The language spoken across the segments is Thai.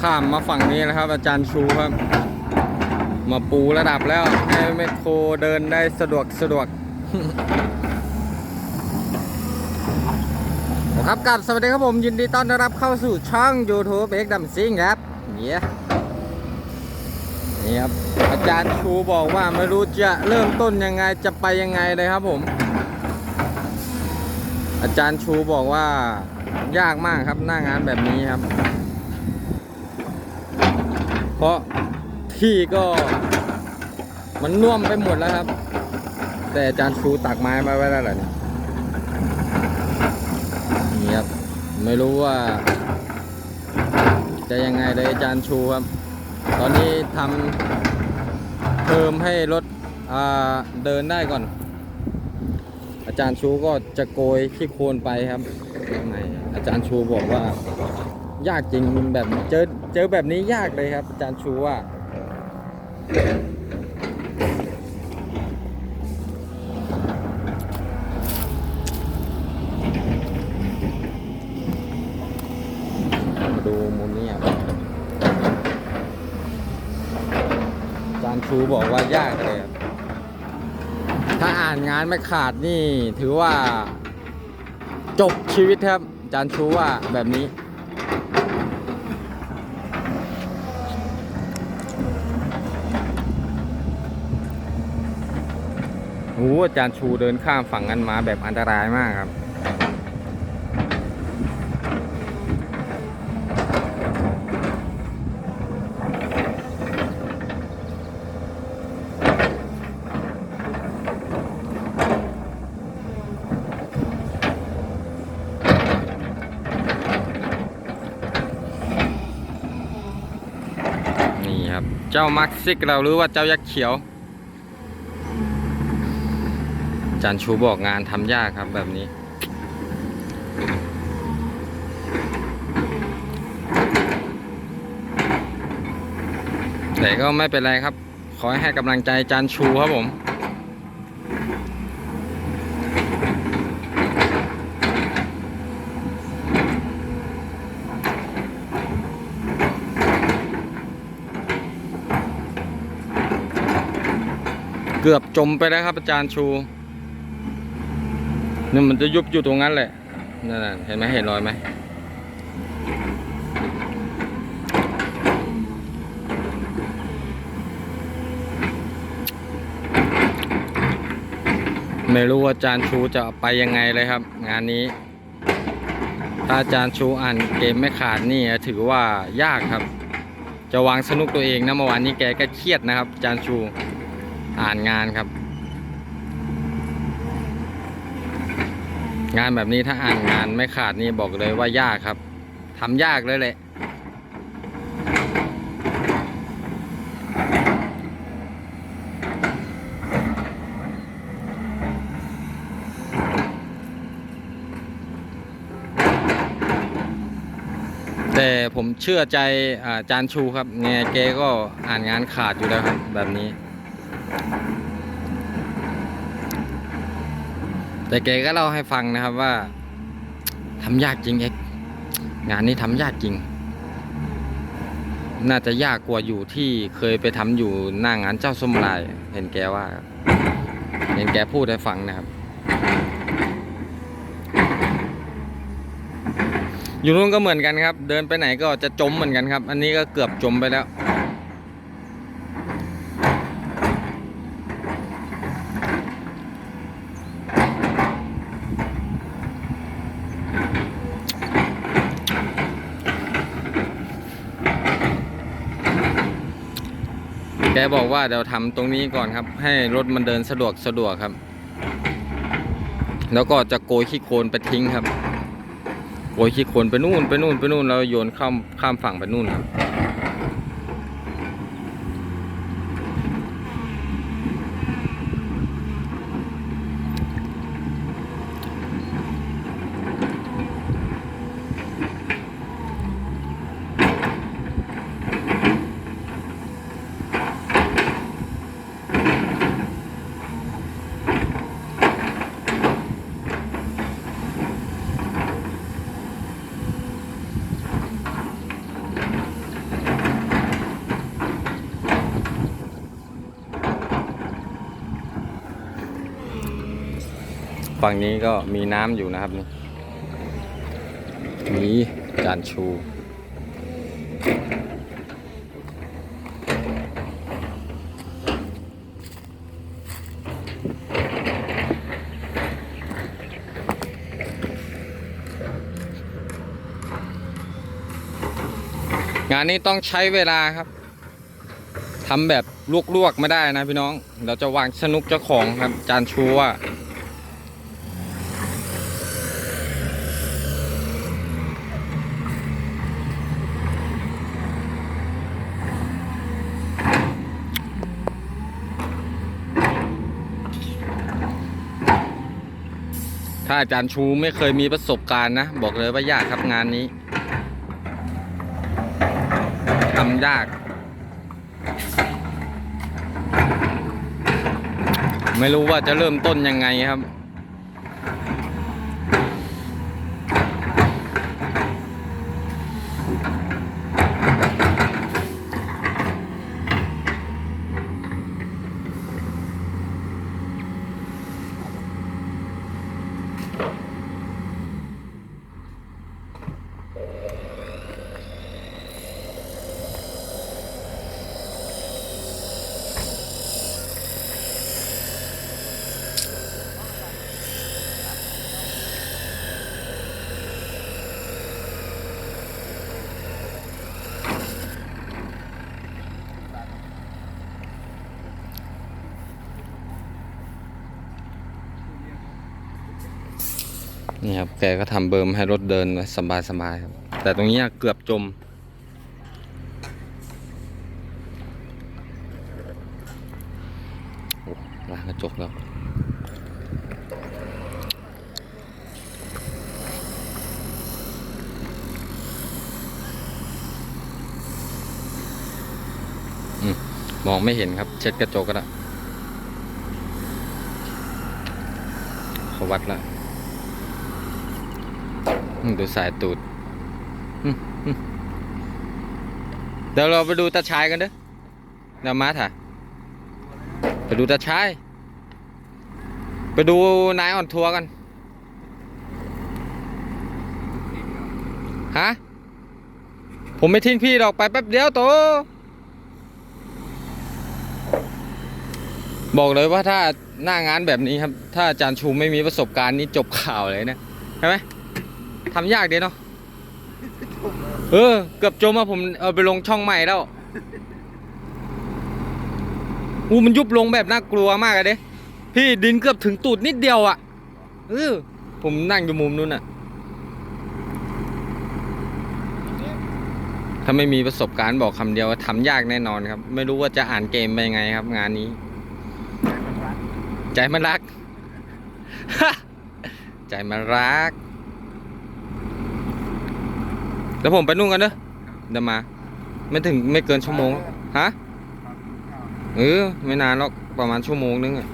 ข้ามมาฝั่งนี้นะครับ อาจารย์ชูครับ มาปูระดับแล้ว ให้แมคโครเดินได้สะดวกสะดวกครับกับสวัสดีครับผม ยินดีต้อนรับเข้าสู่ช่อง YouTube เอ็กดัมซิงครับเนี่ยนี่ครับอาจารย์ชูบอกว่าไม่รู้จะเริ่มต้นยังไงจะไปยังไงเลยครับผม อาจารย์ชูบอกว่ายากมากครับหน้างานแบบนี้ครับ เพราะที่ก็มันน่วมไปหมดแล้วครับ แต่อาจารย์ชูตักไม้มาไว้แล้วเหรอเนี่ยนี่ครับไม่รู้ว่า จะยังไงเลยอาจารย์ชูครับ ตอนนี้ทำเพิ่มให้รถเดินได้ก่อน อาจารย์ชูก็จะโกยขี้โคลนไปครับไม่อาจารย์ชูบอกว่ายากจริงแบบเจอ เจอแบบนี้ยากเลยครับ อาจารย์ชูว่า ดูมุมนี้ครับอาจารย์ชูบอกว่ายากเลยครับถ้าอ่านงานไม่ขาดนี่ถือว่าจบชีวิตครับอาจารย์ชูว่าแบบนี้ โอ้อาจารย์ชูเดินข้ามฝั่งนั้นมาแบบอันตรายมากครับนี่ครับเจ้ามักซิกเราหรือว่าเจ้ายักษ์เขียว อา จารย์ชูบอกงานทำยากครับแบบนี้ แต่ก็ไม่เป็นไรครับ ขอให้กำลังใจจารย์ชูครับผมเกือบจมไปแล้วครับอาจารย์ชู นี่มันจะยุบอยู่ตรงนั้นแหละนั่นเห็นไหมเห็นรอยไหมไม่รู้ว่าอาจารย์ชูจะไปยังไงเลยครับ งานนี้ ถ้าอาจารย์ชูอ่านเกมไม่ขาดนี่ถือว่ายากครับ จะวางสนุกตัวเองนะเมื่อวานนี้แกก็เครียดนะครับอาจารย์ชูอ่านงานครับ งานแบบนี้ถ้าอ่านงานไม่ขาดนี่บอกเลยว่ายากครับทำยากเลยแหละแต่ผมเชื่อใจอาจารย์ชูครับไงแกก็อ่านงานขาดอยู่แล้วครับ แบบนี้ แต่แกก็เล่าให้ฟังนะครับว่าทำยากจริงเอ็กงานนี้ทำยากจริง น่าจะยากกว่าอยู่ที่เคยไปทำอยู่หน้างานเจ้าส้มลาย เห็นแกว่า เห็นแกพูดให้ฟังนะครับ อยู่นู้นก็เหมือนกันครับ เดินไปไหนก็จะจมเหมือนกันครับ อันนี้ก็เกือบจมไปแล้ว แกบอกว่าเดี๋ยวทำตรงนี้ก่อนครับ ให้รถมันเดินสะดวกสะดวกครับ แล้วก็จะโกยขี้โคลนไปทิ้งครับ โกยขี้โคลนไปนู่นไปนู่นไปนู่นแล้วโยนข้ามข้ามฝั่งไปนู่นครับ ฝั่งนี้ก็มีน้ำอยู่นะครับนี่นี่จานชู งานนี้ต้องใช้เวลาครับทำแบบลวกๆไม่ได้นะพี่น้อง เราจะวางสนุกเจ้าของครับ จานชูว่า ถ้าอาจารย์ชูไม่เคยมีประสบการณ์นะ บอกเลยว่ายากครับงานนี้ทำยาก ไม่รู้ว่าจะเริ่มต้นยังไงครับ นี่ครับแกก็ทำเบิร์มให้รถเดินสบายสบายๆครับ แต่ตรงนี้เกือบจม ล้างกระจกแล้วมองไม่เห็นครับ เช็ดกระจกก็ได้เขาวัดแล้ว ดูสายตูด เดี๋ยวเราไปดูตาชายกันเด้อเดี๋ยวมาถ่ายไปดูตาชาย ไปดูนายอ่อนทัวร์กัน ฮะ ผมไม่ทิ้งพี่หรอกไปแป๊บเดียวโต บอกเลยว่าถ้าหน้างานแบบนี้ครับ ถ้าอาจารย์ชูไม่มีประสบการณ์นี้จบข่าวเลยนะ ใช่ไหม ทำยากเดีเนาะ เออ เกือบจมอะผมเอาไปลงช่องใหม่แล้วอู้มันยุบลงแบบน่ากลัวมากเลยเด้พี่ดินเกือบถึงตูดนิดเดียวอะเออผมนั่งอยู่มุมนู้นอะถ้าไม่มีประสบการณ์บอกคำเดียวว่าทำยากแน่นอนครับ ไม่รู้ว่าจะอ่านเกมไปยังไงครับ งานนี้ ใจมันรัก ใจมันรัก เดี๋ยวผมไปนู่นกันเด้อเดี๋ยวมา ไม่ถึงไม่เกินชั่วโมง ฮะ เออ ไม่นานหรอก ประมาณชั่วโมงนึงอะ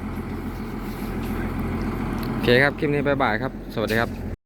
โอเคครับ คลิปนี้บายบายครับ สวัสดีครับ